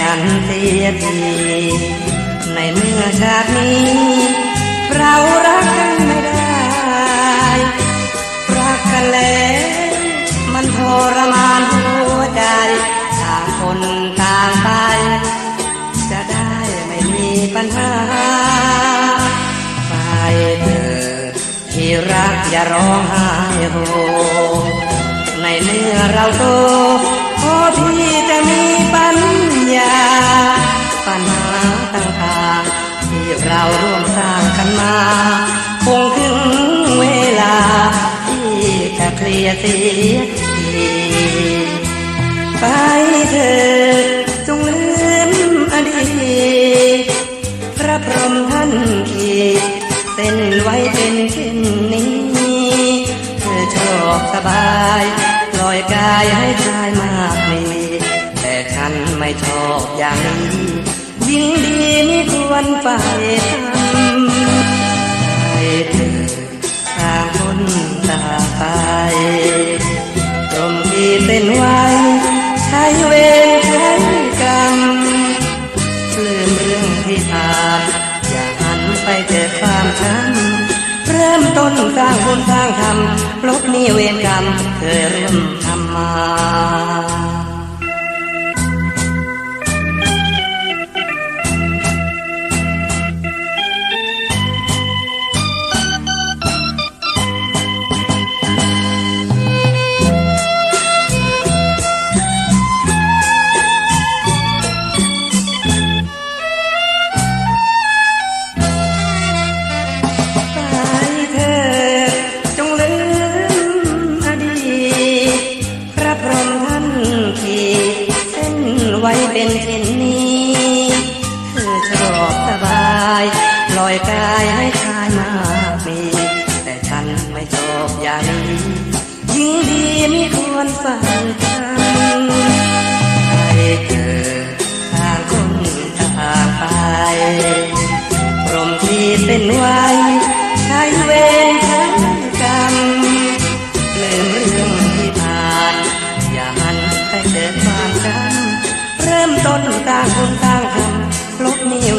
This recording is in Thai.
ฉันเสียที ในเมื่อชาตินี้ เรารักกันไม่ได้ รักกันแล้วมันทรมานหัวใจต่างคนต่างไป จะได้ไม่มีปัญหา ไปเถิดที่รักอย่าร้องไห้โฮในเมื่อเราโต ที่เราร่วมสร้างกันมา คงถึงเวลา ที่จะเคลียร์เสียทีไปเถิดจงลืมอดีตพระพรหมท่านขีดเส้นไว้เป็นเช่นนี้เธอชอบสบายปล่อยกายให้ชายมากมีแต่ฉันไม่ชอบอย่างนี้ ยิ่งดีไม่ควรไปทำไปเถิดต่างคนต่างไปตรงที่เป็นไว้ใช้เวรใช้กรรมลืมเรื่องที่ผ่านอย่าหันไปเจอความช้ำเริ่มต้นสร้างบุญสร้างธรรมลบหนี้เวรกรรมเคยร่มทำมา ไว้เป็นเช่นนี้เธอชอบสบายลอยกายให้ชายมากมีแต่ฉันไม่ชอบอย่างนี้ยิ่งดีไม่ควรฝันกันไปเธอ ต้นกลางคนกลางหันลบนิ้ว